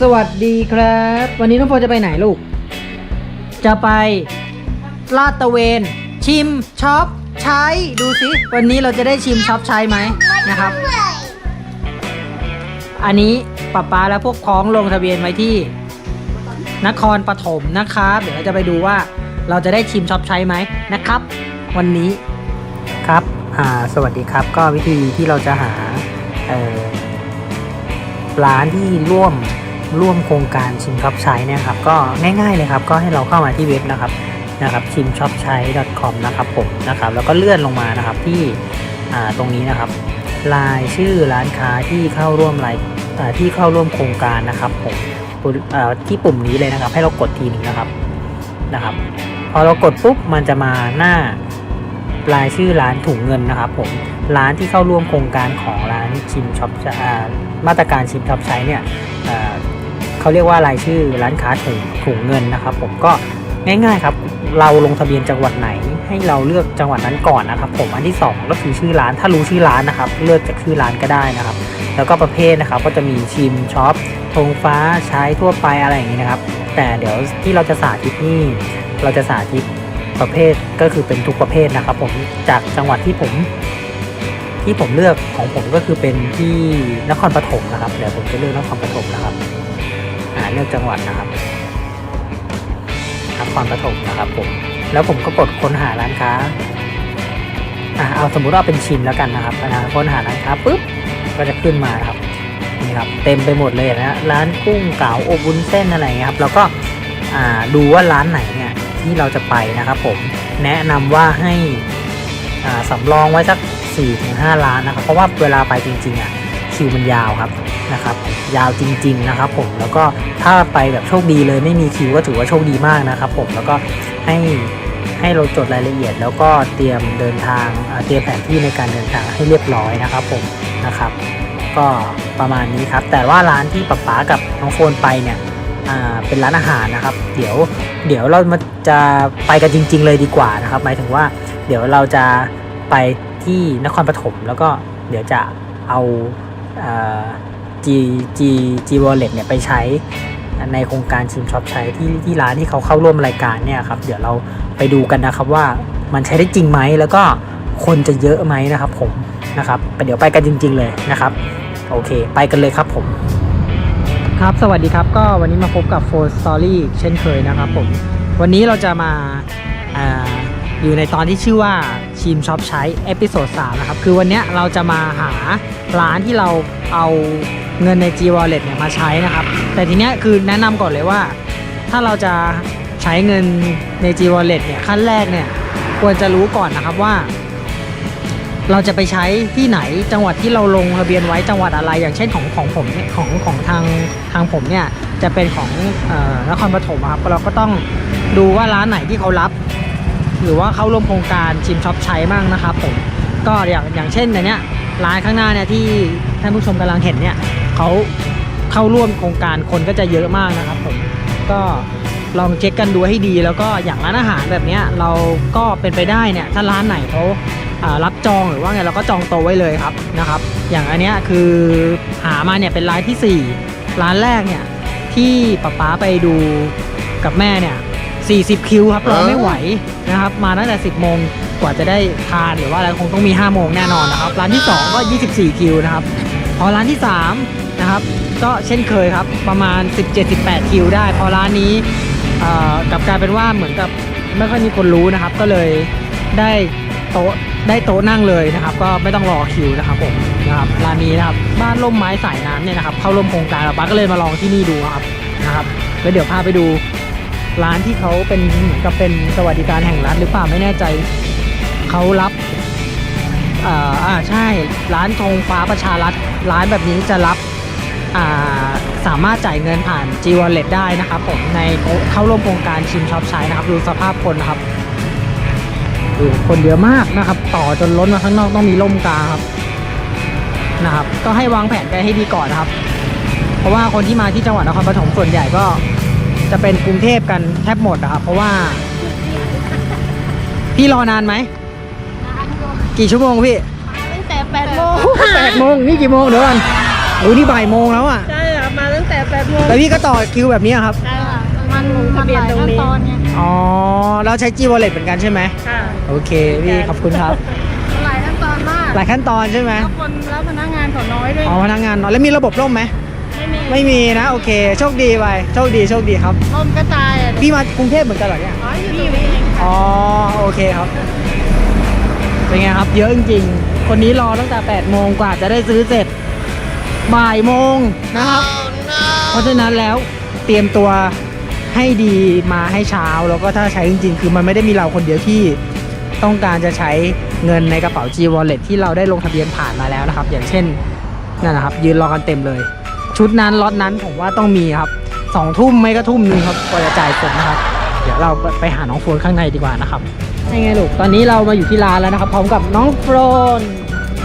สวัสดีครับ วันนี้น้องโฟจะไปไหนลูก จะไปลาดตะเวน ชิมช็อปใช้ดูสิวันนี้เราจะได้ชิมช็อปใช้ไหมนะครับ อันนี้ป๊าป๊าและพวกพ้องลงทะเบียนไว้ที่ นครปฐมนะครับ เดี๋ยวเราจะไปดูว่าเราจะได้ชิมช็อปใช้ไหมนะครับ วันนี้ครับอ่าสวัสดีครับ ก็วิธีที่เราจะหาเออร้านที่ร่วม ร่วมโครงการชิมช็อปใช้เนี่ยครับก็ง่ายๆเลยครับก็ให้เราเข้ามาที่เว็บนะครับนะครับชิมช็อปใช้ .com นะครับผมนะครับแล้วก็เลื่อนลงมานะครับที่ตรงนี้นะครับรายชื่อร้านค้าที่เข้าร่วมรายที่เข้าร่วมโครงการนะครับผมที่ปุ่มนี้เลยนะครับ ให้เรากดทีนึงนะครับนะครับ พอเรากดปุ๊บมันจะมาหน้ารายชื่อร้านถุงเงินนะครับผมร้านที่เข้าร่วมโครงการของร้านชิมช็อปมาตรการชิมช็อปใช้เนี่ย เขาเรียกว่ารายชื่อร้านค้าถุงถุงเงินนะครับ ผมก็ง่ายๆครับ เราลงทะเบียนจังหวัดไหน ให้เราเลือกจังหวัดนั้นก่อนนะครับ ผมอันที่สองก็คือชื่อร้านถ้ารู้ชื่อร้านนะครับ เลือกจากชื่อร้านก็ได้นะครับ แล้วก็ประเภทนะครับก็จะมีชิมช็อปธงฟ้าใช้ทั่วไปอะไรอย่างนี้นะครับ แต่เดี๋ยวที่เราจะสาธิตนี่เราจะสาธิตประเภทก็คือเป็นทุกประเภทนะครับ ผมจากจังหวัดที่ผมที่ผมเลือกของผมก็คือเป็นที่นครปฐมนะครับเดี๋ยวผมจะเลือกนครปฐมนะครับ เลือกจังหวัดนะครับนครปฐมนะครับผมแล้วผมก็กดค้นหาร้านค้าอ่าเอาสมมุติว่าเป็นชิมแล้วกันนะครับอ่าค้นหาร้านค้าปุ๊บก็จะขึ้นมาครับนี่ครับ เต็มไปหมดเลยนะร้านกุ้งเก๋าอบวุ้นเส้นอะไรเงี้ยครับ แล้วก็อ่าดูว่าร้านไหนเนี่ยที่เราจะไปนะครับผมแนะนำว่าให้อ่าสำรองไว้สัก4-5ร้านนะครับเพราะว่าเวลาไปจริงๆอะ คิวมันยาวครับนะครับยาวจริง ๆนะครับ ผมแล้วก็ถ้าไปแบบโชคดีเลยไม่มีคิวก็ถือว่าโชคดีมากนะครับ ผมแล้วก็ให้ให้เราจดรายละเอียด แล้วก็เตรียมเดินทางเตรียมแผนที่ในการเดินทางให้เรียบร้อยนะครับ ผมนะครับ ก็ประมาณนี้ครับ แต่ว่าร้านที่ป๊าป๊ากับน้องโฟนไปเนี่ยเป็นร้านอาหารนะครับ เดี๋ยวเดี๋ยวเรามาจะไปกันจริง ๆ เลยดีกว่านะครับ หมายถึงว่าเดี๋ยวเราจะไปที่นครปฐมแล้วก็เดี๋ยวจะเอา G G G Wallet เนี่ยไปใช้ในโครงการชิมช็อปใช้ที่ที่ร้านที่เขาเข้าร่วมรายการเนี่ยครับ เดี๋ยวเราไปดูกันนะครับว่ามันใช้ได้จริงไหมแล้วก็คนจะเยอะไหมนะครับผมนะครับเดี๋ยวไปกันจริง ๆ เลยนะครับ โอเค ไปกันเลยครับผม ครับสวัสดีครับก็วันนี้มาพบกับ Phone Story เช่นเคยนะครับผม วันนี้เราจะมาอา อยู่ในตอนที่ชื่อว่าชิมช็อปใช้เอพิโซด3นะครับ คือวันนี้เราจะมาหาร้านที่เราเอาเงินใน G Wallet เนี่ยมาใช้นะครับ แต่ทีเนี้ยคือแนะนำก่อนเลยว่า ถ้าเราจะใช้เงินใน G Wallet เนี่ยขั้นแรกเนี่ยควรจะรู้ก่อนนะครับว่า เราจะไปใช้ที่ไหนจังหวัดที่เราลงทะเบียนไว้จังหวัดอะไร อย่างเช่นของของผมเนี่ยของของทางทางผมเนี่ยจะเป็นของออนครปฐมครับเราก็ต้องดูว่าร้านไหนที่เขารับ หรือว่าเข้าร่วมโครงการชิมช็อปใช้มั่งนะครับผมก็อย่างอย่างเช่นในเนี้ยร้านข้างหน้าเนี่ยที่ท่านผู้ชมกำลังเห็นเนี่ยเขาเข้าร่วมโครงการคนก็จะเยอะมากนะครับผมก็ลองเช็คกันดูให้ดี แล้วก็อย่างร้านอาหารแบบเนี้ยเราก็เป็นไปได้เนี่ยถ้าร้านไหนเขาอ่ารับจองหรือว่าไงเราก็จองโต๊ะไว้เลยครับนะครับ อย่างอันเนี้ยคือหามาเนี่ยเป็นร้านทีสี่4 ร้านแรกเนี่ยที่ป๊าป๊าไปดูกับแม่เนี่ย 40 คิวครับรอไม่ไหวนะครับมาตั้งแต่ 10 โมงกว่าจะได้ทานหรือว่าอะไรคงต้องมี 5 โมงแน่นอนนะครับ ร้านที่ 2 ก็ 24 คิวนะครับพอร้านที่ 3 นะครับ ก็เช่นเคยครับประมาณ 17-18 คิวได้ พอร้านนี้เอ่อกลับกลายเป็นว่าเหมือนกับไม่ค่อยมีคนรู้นะครับ ก็เลยได้โต๊ะได้โต๊ะนั่งเลยนะครับ ก็ไม่ต้องรอคิวนะครับผมนะครับร้านนี้นะครับบ้านร่มไม้สายน้ำเนี่ยนะครับเข้าร่วมโครงการป้าก็เลยมาลองที่นี่ดูครับนะครับแล้วเดี๋ยวพาไปดู ร้านที่เขาเป็นเหมือนกับเป็นสวัสดิการแห่งรัฐหรือเปล่าไม่แน่ใจเขารับอ่าอ่าใช่ร้านธงฟ้าประชารัฐร้านแบบนี้จะรับอ่าสามารถจ่ายเงินผ่าน G Wallet ได้นะครับผมในเข้าร่วมโครงการชิมช็อปใช้นะครับดูสภาพคนนะครับคนเยอะมากนะครับ ต่อจนล้นมาข้างนอกต้องมีร่มกลางครับนะครับ ก็ให้วางแผนกันให้ดีก่อนนะครับ เพราะว่าคนที่มาที่จังหวัดนครปฐมส่วนใหญ่ก็ จะเป็นกรุงเทพกันแทบหมดนะครับเพราะว่า พี่รอนานไหม กี่ชั่วโมงพี่ตั้งแต่8โมงแปดโมงนี่กี่โมงเดี๋ยวก่อนโอ้ยนี่บ่ายโมงแล้วอะใช่ค่ะมาตั้งแต่8แล้วพี่ก็ต่อคิวแบบนี้ครับ ใช่ค่ะมันมันหลายขั้นตอนไงอ๋อแล้วใช้ G Wallet เหมือนกันใช่ไหมค่ะโอเคพี่ขอบคุณครับ หลายขั้นตอนมาก หลายขั้นตอนใช่ไหมแล้วคนแล้วพนักงานเขาน้อยด้วย อ๋อพนักงานน้อยแล้วมีระบบร่มไหม ไม่มีไม่มีนะ โอเค โชคดีไปโชคดีโชคดีครับ ลมกระจายอะพี่มากรุงเทพเหมือนกันเหรอเนี่ย อ๋ออยู่ตรงนี้เองอ๋อ โอเคครับ เป็นไงครับ เยอะจริงๆ คนนี้รอตั้งแต่8โมงกว่าจะได้ซื้อเสร็จบ่ายโมงนะครับ เพราะฉะนั้นแล้วเตรียมตัวให้ดีมาให้เช้าแล้วก็ถ้าใช้จริง ๆ คือมันไม่ได้มีเราคนเดียวที่ต้องการจะใช้เงินในกระเป๋า G Wallet ที่เราได้ลงทะเบียนผ่านมาแล้วนะครับ อย่างเช่นนั่นนะครับ ยืนรอกันเต็มเลย ชุดนั้นล็อตนั้นผมว่าต้องมีครับสองทุ่มไม่ก็ทุ่มหนึ่งครับกว่าจะจ่ายเสร็จนะครับ เดี๋ยวเราไปหาน้องโฟนข้างในดีกว่านะครับยังไงลูกตอนนี้เรามาอยู่ที่ร้านแล้วนะครับ พร้อมกับน้องโฟน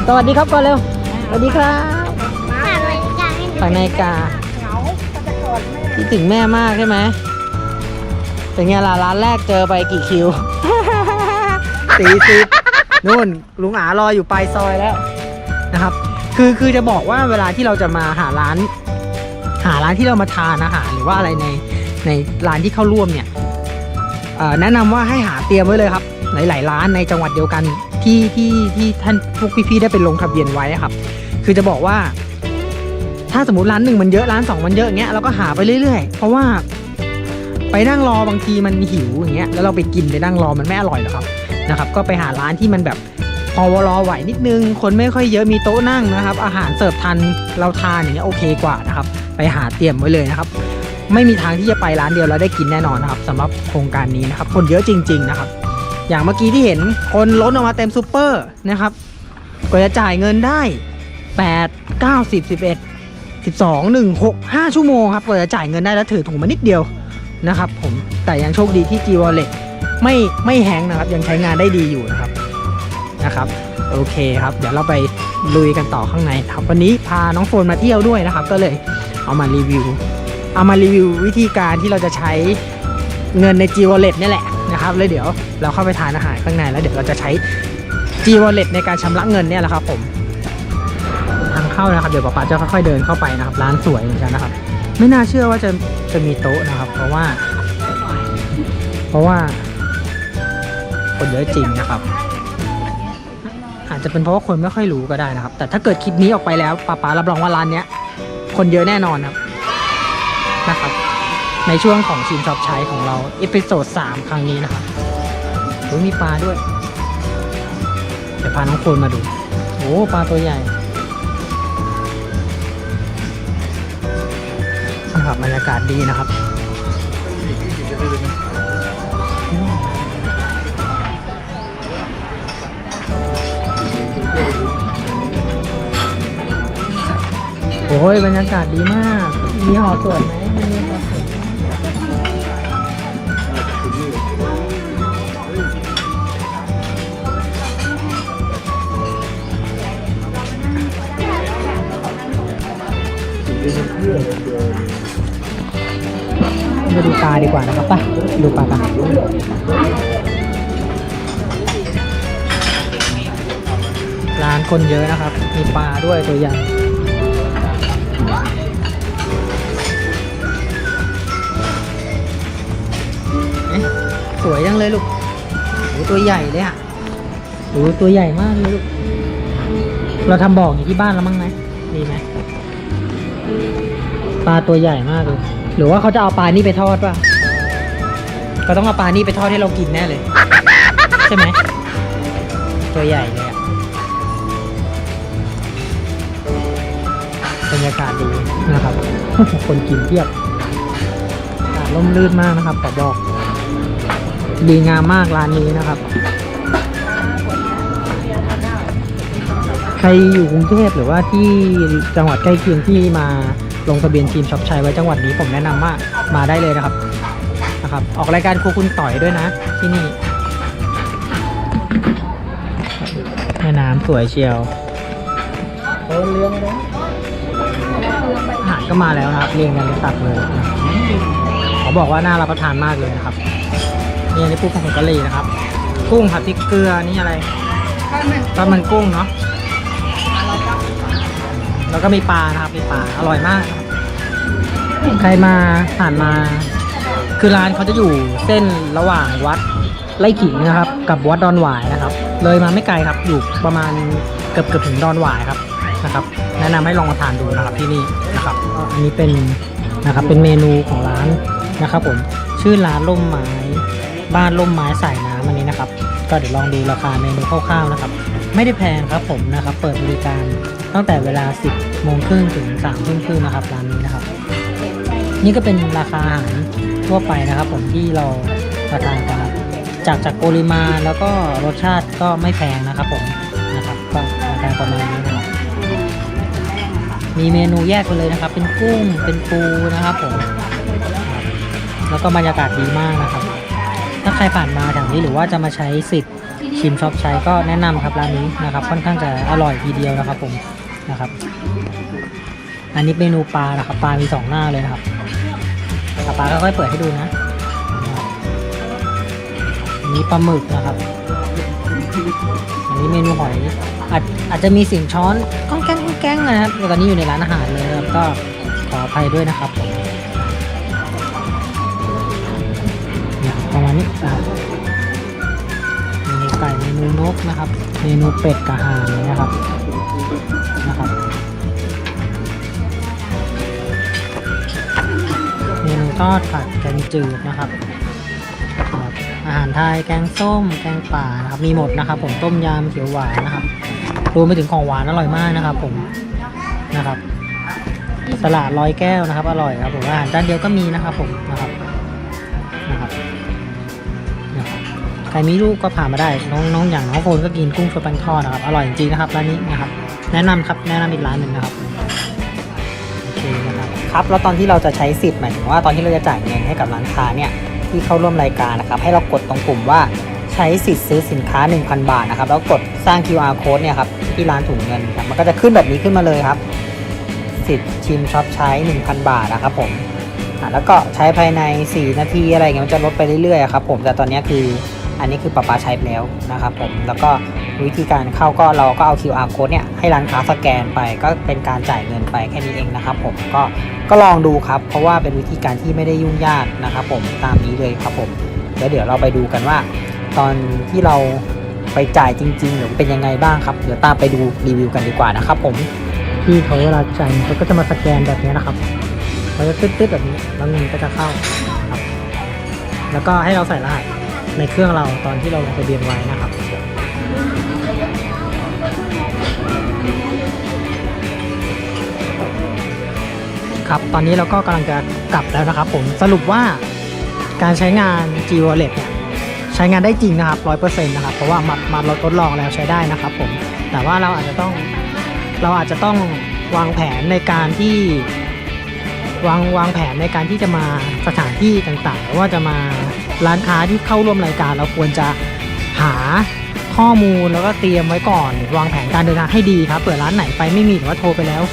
สวัสดีครับก่อนเร็วสวัสดีครับฝั่งนาฬิกาเหงาก็จะกอดแม่คิดถึงแม่มากใช่ไหมเป็นไงล่ะร้านแรกเจอไปกี่คิวสี่สิบนู่นลุงอารออยู่ปลายซอยแล้วนะครับ คือคือจะบอกว่าเวลาที่เราจะมาหาร้าน หาร้านที่เรามาทานอาหารหรือว่าอะไรในในร้านที่เข้าร่วมเนี่ยแนะนำว่าให้หาเตรียมไว้เลยครับ หลาย ๆ ร้านในจังหวัดเดียวกันที่ที่ที่ท่านพวกพี่ๆได้ไปลงทะเบียนไว้ครับ คือจะบอกว่า ถ้าสมมติร้านหนึ่งมันเยอะร้านสองมันเยอะอย่างเงี้ยเราก็หาไปเรื่อย ๆ เพราะว่าไปนั่งรอบางทีมันหิวอย่างเงี้ยแล้วเราไปกินไปนั่งรอมันไม่อร่อยหรอกครับนะครับ ก็ไปหาร้านที่มันแบบ พอรอไหวนิดนึง คนไม่ค่อยเยอะมีโต๊ะนั่งนะครับ อาหารเสิร์ฟทันเราทานอย่างเงี้ยโอเคกว่านะครับ ไปหาเตรียมไว้เลยนะครับ ไม่มีทางที่จะไปร้านเดียวแล้วได้กินแน่นอนนะครับสำหรับโครงการนี้นะครับ คนเยอะจริง ๆ นะครับ อย่างเมื่อกี้ที่เห็นคนล้นออกมาเต็มซูเปอร์นะครับกว่าจะจ่ายเงินได้ 8 9 10 11 12 1 6 5 ชั่วโมงครับกว่าจะจ่ายเงินได้แล้วถือถุงมานิดเดียวนะครับ ผมแต่ยังโชคดีที่ G Wallet ไม่ไม่แฮงนะครับ ยังใช้งานได้ดีอยู่นะครับ นะครับ โอเคครับ เดี๋ยวเราไปลุยกันต่อข้างในครับ วันนี้พาน้องโฟนมาเที่ยวด้วยนะครับ ก็เลยเอามารีวิว เอามารีวิววิธีการที่เราจะใช้เงินใน G Wallet เนี่ยแหละนะครับแล้วเดี๋ยวเราเข้าไปทานอาหารข้างในแล้วเดี๋ยวเราจะใช้ G Wallet ในการชำระเงินเนี่ยแหละครับผมทางเข้านะครับ เดี๋ยวป๊าป๊าจะค่อยๆเดินเข้าไปนะครับ ร้านสวยเหมือนกันนะครับ ไม่น่าเชื่อว่าจะจะมีโต๊ะนะครับ เพราะว่า เพราะว่า คนเยอะจริงนะครับ จจะเป็นเพราะว่าคนไม่ค่อยรู้ก็ได้นะครับ แต่ถ้าเกิดคลิปนี้ออกไปแล้วป๊าป๊ารับรองว่าร้านเนี้ย คนเยอะแน่นอนครับนะครับ ในช่วงของชิมชอบใช้ของเราเอพิโซด3ครั้งนี้นะครับโอ้มีปลาด้วยเดี๋ยวพาน้องโคนมาดูโอ้ปลาตัวใหญ่นะครับบรรยากาศดีนะครับ โอ้ยบรรยากาศดีมาก มีหอสวยไหมมีหอสวยไปดูปลาดีกว่านะครับไปดูปลากันร้านคนเยอะนะครับ มีปลาด้วยตัวใหญ่เสวยจังเลยลูกโอ้ตัวใหญ่เลยอะโอ้ตัวใหญ่มากเลยลูก เราทำบ่ออยู่ที่บ้านแล้วมั้งไหมมีไหมปลาตัวใหญ่มากเลย หรือว่าเขาจะเอาปลานี่ไปทอดป่ะก็ต้องเอาปลานี่ไปทอดให้เรากินแน่เลย ใช่ไหม ตัวใหญ่เลยอะบรรยากาศดีนะครับ คนกินเพียบอากาศร่มรื่นมากนะครับขอบอก ดีงามมากร้านนี้นะครับ ใครอยู่กรุงเทพหรือว่าที่จังหวัดใกล้เคียงที่มาลงทะเบียนทีมช็อปชัยไว้จังหวัดนี้ผมแนะนำว่ามาได้เลยนะครับนะครับออกรายการครูคุณต่อยด้วยนะ ที่นี่แม่น้ำสวยเชียวเลี้ยงเลยอาหารก็มาแล้วนะครับเรียงกันเป็นตักเลยนะครับขอบอกว่าน่ารับประทานมากเลยนะครับ นี่อันนี้ปูผัดผงกะหรี่นะครับ กุ้งผัดพริกเกลือ นี่อะไรปลามันกุ้งเนาะ แล้วก็มีปลานะครับมีปลา อร่อยมาก ใครมาผ่านมา คือร้านเขาจะอยู่เส้นระหว่างวัดไร่ขิงนะครับ กับวัดดอนหวายนะครับ เลยมาไม่ไกลครับ อยู่ประมาณเกือบเกือบถึงดอนหวายครับนะครับ แนะนำให้ลองมาทานดูนะครับที่นี่นะครับ อันนี้เป็นนะครับเป็นเมนูของร้านนะครับผมชื่อร้านล่มไม้ บ้านล่มไม้สายน้ำอันนี้นะครับ ก็เดี๋ยวลองดูราคาเมนูคร่าวๆนะครับ ไม่ได้แพงครับผมนะครับ เปิดบริการตั้งแต่เวลา 10โมงครึ่งถึง3ทุ่มครึ่งนะครับร้านนี้นะครับ นี่ก็เป็นราคาอาหารทั่วไปนะครับ ผมที่เราประทานกันครับจากจากปริมาณแล้วก็รสชาติก็ไม่แพงนะครับ ผมนะครับก็ราคาประมาณนี้นะครับมีเมนูแยกไปเลยนะครับ เป็นกุ้งเป็นปูนะครับผมแล้วก็บรรยากาศดีมากนะครับ ถ้าใครผ่านมาแถวนี้หรือว่าจะมาใช้สิทธิ์ชิมช็อปใช้ก็แนะนำครับร้านนี้นะครับ ค่อนข้างจะอร่อยทีเดียวนะครับผมนะครับ อันนี้เมนูปลานะครับปลามีสองหน้าเลยนะครับปลาค่อยๆเปิดให้ดูนะอันนี้ปลาหมึกนะครับ อันนี้เมนูหอยอาจอาจจะมีเสียงช้อนก้องแก้งก้องแก้งนะครับแต่ตอนนี้อยู่ในร้านอาหารเลยครับก็ขออภัยด้วยนะครับผม นี่ยประมาณนี้นเมนูไก่เมนูนกนะครับ เมนูเป็ดกระหางนะครับนะครับ เมนูทอดผัดแกงจืดนะครับ อาหารไทยแกงส้ม แกงป่านะครับมีหมดนะครับ ผมต้มยำเขียวหวานนะครับรวมไปถึงของหวานอร่อยมากนะครับ ผมนะครับสลัดร้อยแก้วนะครับ อร่อยครับผมอาหารจานเดียวก็มีนะครับผมนะครับ ใครมีลูกก็ผ่านมาได้ น้องน้องอย่างน้องโฟนก็กินกุ้งสดป้งทอดนะครับอร่อยจริงๆนะครับร้านนี้นะครับ แนะนำครับแนะนำอีกร้านหนึ่งนะครับโอเคนะครับครับแล้วตอนที่เราจะใช้สิทธิ์หมายถึงว่าตอนที่เราจะจ่ายเงินให้กับร้านค้าเนี่ยที่เข้าร่วมรายการนะครับ ให้เรากดตรงปุ่มว่าใช้สิทธิ์ซื้อสินค้า 1,000 บาทนะครับแล้วกดสร้าง QR code เนี่ยครับที่ร้านถุงเงินครับมันก็จะขึ้นแบบนี้ขึ้นมาเลยครับ สิทธิ์ชิมช็อปใช้ 1,000 บาทนะครับผมแล้วก็ใช้ภายใน 4 นาทีอะไรเงี้ยมันจะลดไปเรื่อยๆครับผมแต่ตอนนี้คือ อันนี้คือปะปาใช้ไปแล้วนะครับผมแล้วก็วิธีการเข้าก็เราก็เอา QR code เนี่ยให้ร้านค้าสแกนไปก็เป็นการจ่ายเงินไปแค่นี้เองนะครับผมก็ก็ลองดูครับ เพราะว่าเป็นวิธีการที่ไม่ได้ยุ่งยากนะครับผมตามนี้เลยครับผมแล้วเดี๋ยวเราไปดูกันว่า ตอนที่เราไปจ่ายจริงๆหรือเป็นยังไงบ้างครับ เดี๋ยวตามไปดูรีวิวกันดีกว่านะครับผมที่เขาเวลาจ่ายเขาก็จะมาสแกนแบบนี้นะครับเขาจะตึ๊ดๆแบบนี้แล้วเงินก็จะเข้าครับแล้วก็ให้เราใส่รหัส ในเครื่องเราตอนที่เราลงทะเบียนไว้นะครับครับตอนนี้เราก็กำลังจะกลับแล้วนะครับผมสรุปว่าการใช้งาน G Wallet เนี่ยใช้งานได้จริงนะครับร้อยเปอร์เซ็นต์นะครับเพราะว่ามามาเราทดลองแล้วใช้ได้นะครับผมแต่ว่าเราอาจจะต้องเราอาจจะต้องวางแผนในการที่ วางวางแผนในการที่จะมาสถานที่ต่างๆหรือว่าจะมาร้านค้าที่เข้าร่วมรายการ เราควรจะหาข้อมูลแล้วก็เตรียมไว้ก่อน วางแผนการเดินทางให้ดีครับเผื่อร้านไหนไปไม่มีหรือว่าโทรไปแล้ว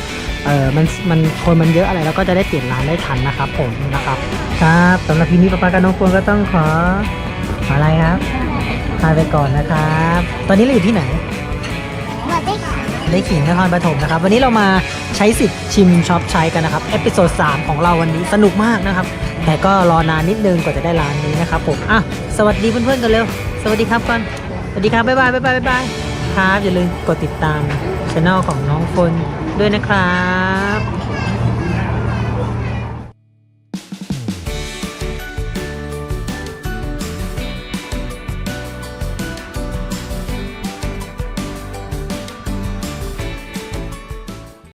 เออมันมันคนมันเยอะอะไรเราก็จะได้เปลี่ยนร้านได้ทันนะครับผมนะครับครับสำหรับทีนี้ป้าปากับน้องควรก็ต้องขอขออะไรครับลาไปก่อนนะครับ ตอนนี้เราอยู่ที่ไหน ได้ค่ะได้ขิงนครปฐมนะครับ วันนี้เรามาใช้สิทธิ์ชิมช็อปใช้กันนะครับเอพิโซด3ของเราวันนี้สนุกมากนะครับ แต่ก็รอนานนิดนึงกว่าจะได้ร้านนี้นะครับผมอะสวัสดีเพื่อนๆกันเร็ว สวัสดีครับก่อนสวัสดีครับบ๊ายบายบ๊ายบายบ๊ายบายครับอย่าลืมกดติดตามช่องของน้องคนด้วยนะครับ